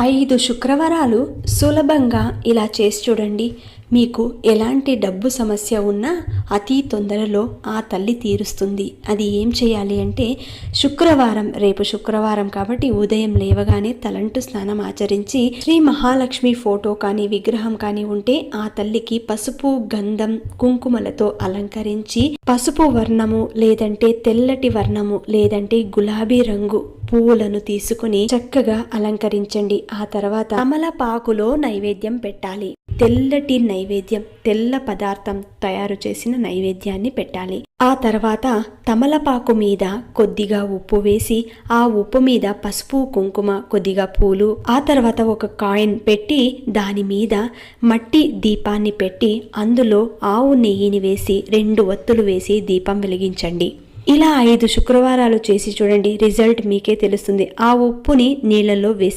ఐదు శుక్రవారాలు సులభంగా ఇలా చేసి చూడండి. మీకు ఎలాంటి డబ్బు సమస్య ఉన్నా అతి తొందరలో ఆ తల్లి తీరుస్తుంది. అది ఏం చేయాలి అంటే శుక్రవారం రేపు శుక్రవారం కాబట్టి ఉదయం లేవగానే తలంటు స్నానం ఆచరించి శ్రీ మహాలక్ష్మి ఫోటో కానీ విగ్రహం కానీ ఉంటే ఆ తల్లికి పసుపు గంధం కుంకుమలతో అలంకరించి పసుపు వర్ణము లేదంటే తెల్లటి వర్ణము లేదంటే గులాబీ రంగు పువ్వులను తీసుకుని చక్కగా అలంకరించండి. ఆ తర్వాత తమలపాకులో నైవేద్యం పెట్టాలి. తెల్లటి నైవేద్యం తెల్ల పదార్థం తయారు చేసిన నైవేద్యాన్ని పెట్టాలి. ఆ తర్వాత తమలపాకు మీద కొద్దిగా ఉప్పు వేసి ఆ ఉప్పు మీద పసుపు కుంకుమ కొద్దిగా పూలు ఆ తర్వాత ఒక కాయిన్ పెట్టి దాని మీద మట్టి దీపాన్ని పెట్టి అందులో ఆవు నెయ్యిని వేసి రెండు ఒత్తులు వేసి దీపం వెలిగించండి. ఇలా ఐదు శుక్రవారాలు చేసి చూడండి రిజల్ట్ మీకే తెలుస్తుంది. ఆ ఉప్పుని నీళ్ళలో వేసే